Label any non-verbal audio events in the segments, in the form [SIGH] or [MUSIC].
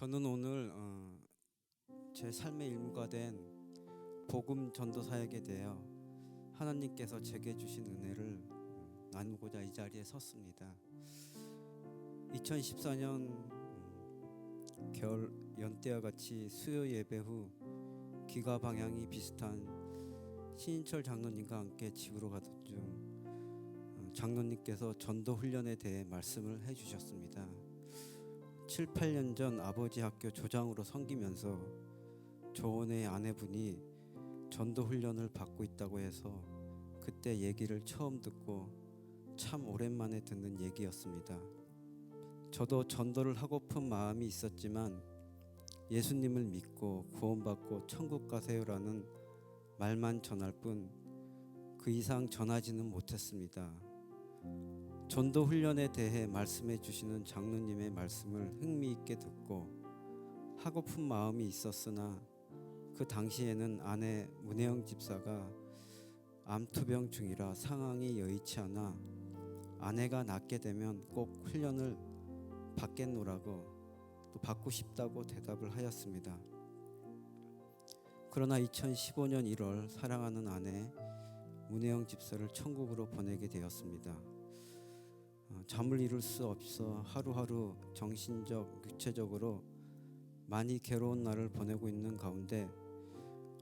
저는 오늘 어, 제 삶의 일부가 된 복음 전도 사역에 대하여 하나님께서 제게 주신 은혜를 음, 나누고자 이 자리에 섰습니다. 2014년 음, 겨울 연때와 같이 수요 예배 후 기가 방향이 비슷한 신인철 장로님과 함께 집으로 가던 중 어, 장로님께서 전도 훈련에 대해 말씀을 해주셨습니다. 7, 8년 전 아버지 학교 조장으로 섬기면서 조원의 아내분이 전도 훈련을 받고 있다고 해서 그때 얘기를 처음 듣고 참 오랜만에 듣는 얘기였습니다. 저도 전도를 하고픈 마음이 있었지만 예수님을 믿고 구원받고 천국 가세요라는 말만 전할 뿐 그 이상 전하지는 못했습니다. 전도 훈련에 대해 말씀해 주시는 장로님의 말씀을 흥미있게 듣고 하고픈 마음이 있었으나 그 당시에는 아내 문혜영 집사가 암투병 중이라 상황이 여의치 않아 아내가 낫게 되면 꼭 훈련을 받겠노라고 또 받고 싶다고 대답을 하였습니다. 그러나 2015년 1월 사랑하는 아내 문혜영 집사를 천국으로 보내게 되었습니다. 어, 잠을 이룰 수 없어 하루하루 정신적, 육체적으로 많이 괴로운 날을 보내고 있는 가운데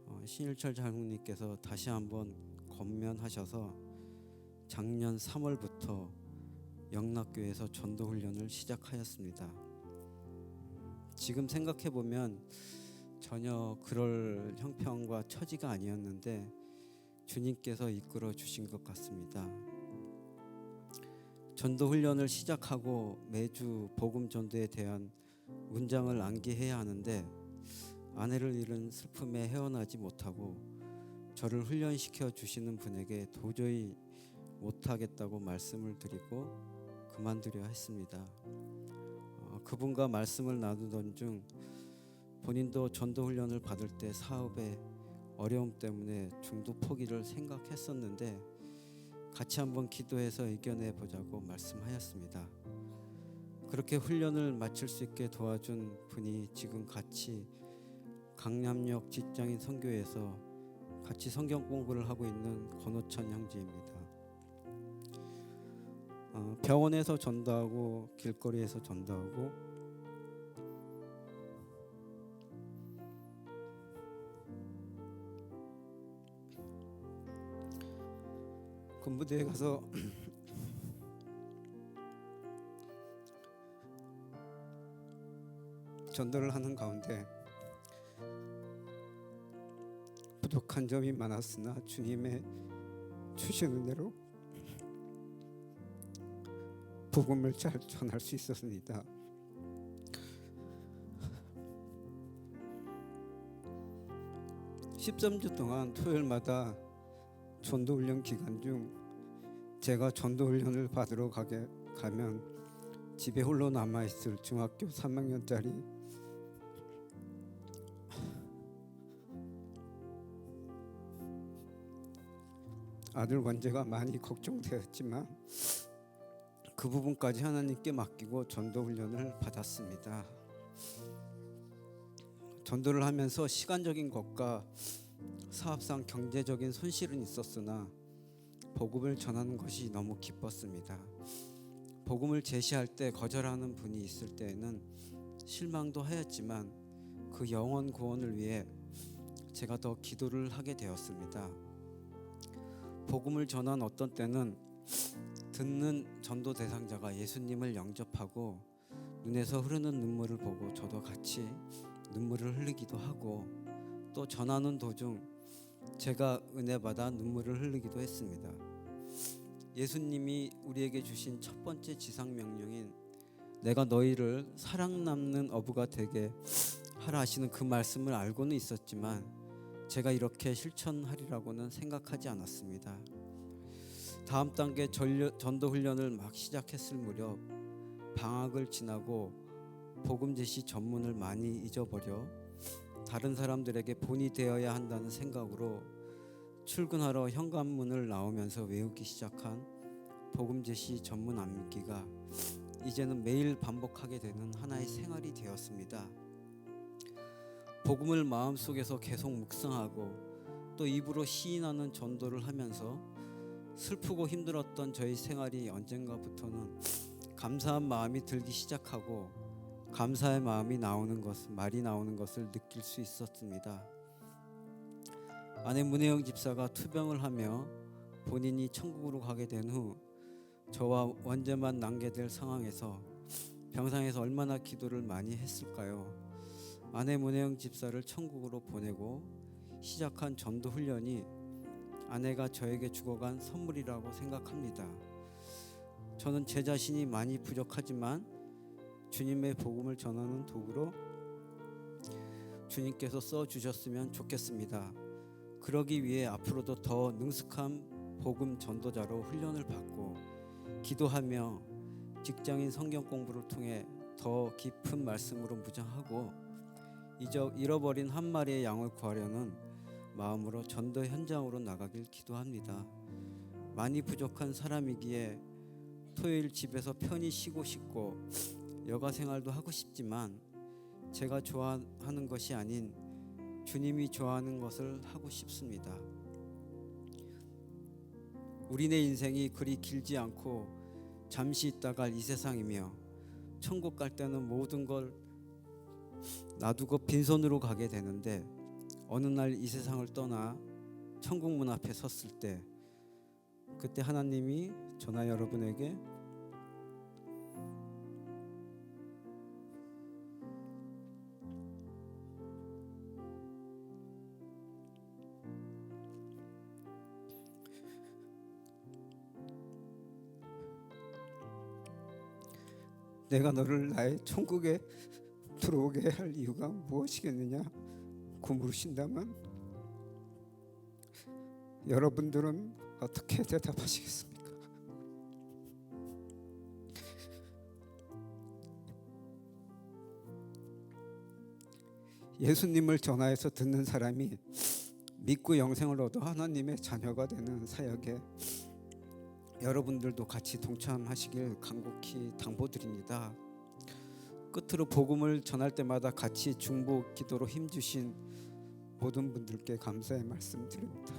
어, 신일철 장로님께서 다시 한번 권면하셔서 작년 3월부터 영락교에서 전도 훈련을 시작하였습니다. 지금 생각해 보면 전혀 그럴 형편과 처지가 아니었는데 주님께서 이끌어 주신 것 같습니다. 전도 훈련을 시작하고 매주 복음 전도에 대한 문장을 암기해야 하는데 아내를 잃은 슬픔에 헤어나지 못하고 저를 훈련시켜 주시는 분에게 도저히 못하겠다고 말씀을 드리고 그만두려 했습니다. 어, 그분과 말씀을 나누던 중 본인도 전도 훈련을 받을 때 사업에 어려움 때문에 중도 포기를 생각했었는데 같이 한번 기도해서 이겨내 보자고 말씀하였습니다. 그렇게 훈련을 마칠 수 있게 도와준 분이 지금 같이 강남역 직장인 선교에서 같이 성경 공부를 하고 있는 권호천 형제입니다. 어, 병원에서 전도하고 길거리에서 전도하고 군부대에 가서 [CLEARS THROAT] 전도를 하는 가운데 부족한 점이 많았으나 주님의 주신 은혜로 복음을 잘 전할 수 있었습니다. (13주) 동안 토요일마다 전도 훈련 기간 중 제가 전도 훈련을 받으러 가게 가면 집에 홀로 남아 있을 중학교 3학년짜리 아들 관제가 많이 걱정되었지만 그 부분까지 하나님께 맡기고 전도 훈련을 받았습니다. 전도를 하면서 시간적인 것과 사업상 경제적인 손실은 있었으나 복음을 전하는 것이 너무 기뻤습니다. 복음을 제시할 때 거절하는 분이 있을 때에는 실망도 하였지만 그 영원 구원을 위해 제가 더 기도를 하게 되었습니다. 복음을 전한 어떤 때는 듣는 전도 대상자가 예수님을 영접하고 눈에서 흐르는 눈물을 보고 저도 같이 눈물을 흘리기도 하고 또 전하는 도중 제가 은혜 받아 눈물을 흘리기도 했습니다. 예수님이 우리에게 주신 첫 번째 지상 명령인 내가 너희를 사랑 남는 어부가 되게 하라 하시는 그 말씀을 알고는 있었지만 제가 이렇게 실천하리라고는 생각하지 않았습니다. 다음 단계 전도 훈련을 막 시작했을 무렵 방학을 지나고 복음 제시 전문을 많이 잊어버려 다른 사람들에게 본이 되어야 한다는 생각으로 출근하러 현관문을 나오면서 외우기 시작한 복음 제시 전문 암기가 이제는 매일 반복하게 되는 하나의 생활이 되었습니다. 복음을 마음속에서 계속 묵상하고 또 입으로 시인하는 전도를 하면서 슬프고 힘들었던 저희 생활이 언젠가부터는 감사한 마음이 들기 시작하고 감사의 마음이 나오는 것, 말이 나오는 것을 느낄 수 있었습니다. 아내 문혜영 집사가 투병을 하며 본인이 천국으로 가게 된 후 저와 원죄만 남게 될 상황에서 병상에서 얼마나 기도를 많이 했을까요? 아내 문혜영 집사를 천국으로 보내고 시작한 전도 훈련이 아내가 저에게 주고간 선물이라고 생각합니다. 저는 제 자신이 많이 부족하지만 주님의 복음을 전하는 도구로 주님께서 써 주셨으면 좋겠습니다. 그러기 위해 앞으로도 더 능숙한 복음 전도자로 훈련을 받고 기도하며 직장인 성경 공부를 통해 더 깊은 말씀으로 무장하고 잊어 잃어버린 한 마리의 양을 구하려는 마음으로 전도 현장으로 나가길 기도합니다. 많이 부족한 사람이기에 토요일 집에서 편히 쉬고 싶고 여가 생활도 하고 싶지만 제가 좋아하는 것이 아닌 주님이 좋아하는 것을 하고 싶습니다. 우리네 인생이 그리 길지 않고 잠시 있다가 이 세상이며 천국 갈 때는 모든 걸 놔두고 빈손으로 가게 되는데 어느 날 이 세상을 떠나 천국 문 앞에 섰을 때 그때 하나님이 저나 여러분에게 내가 너를 나의 천국에 들어오게 할 이유가 무엇이겠느냐 고 물으신다면 여러분들은 어떻게 대답하시겠습니까? 예수님을 전하여서 듣는 사람이 믿고 영생을 얻어 하나님의 자녀가 되는 사역에 여러분들도 같이 동참하시길 간곡히 당부드립니다. 끝으로 복음을 전할 때마다 같이 중보 기도로 힘주신 모든 분들께 감사의 말씀 드립니다.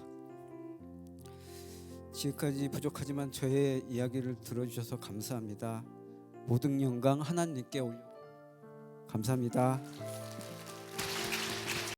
지금까지 부족하지만 저의 이야기를 들어주셔서 감사합니다. 모든 영광 하나님께 올려 감사합니다.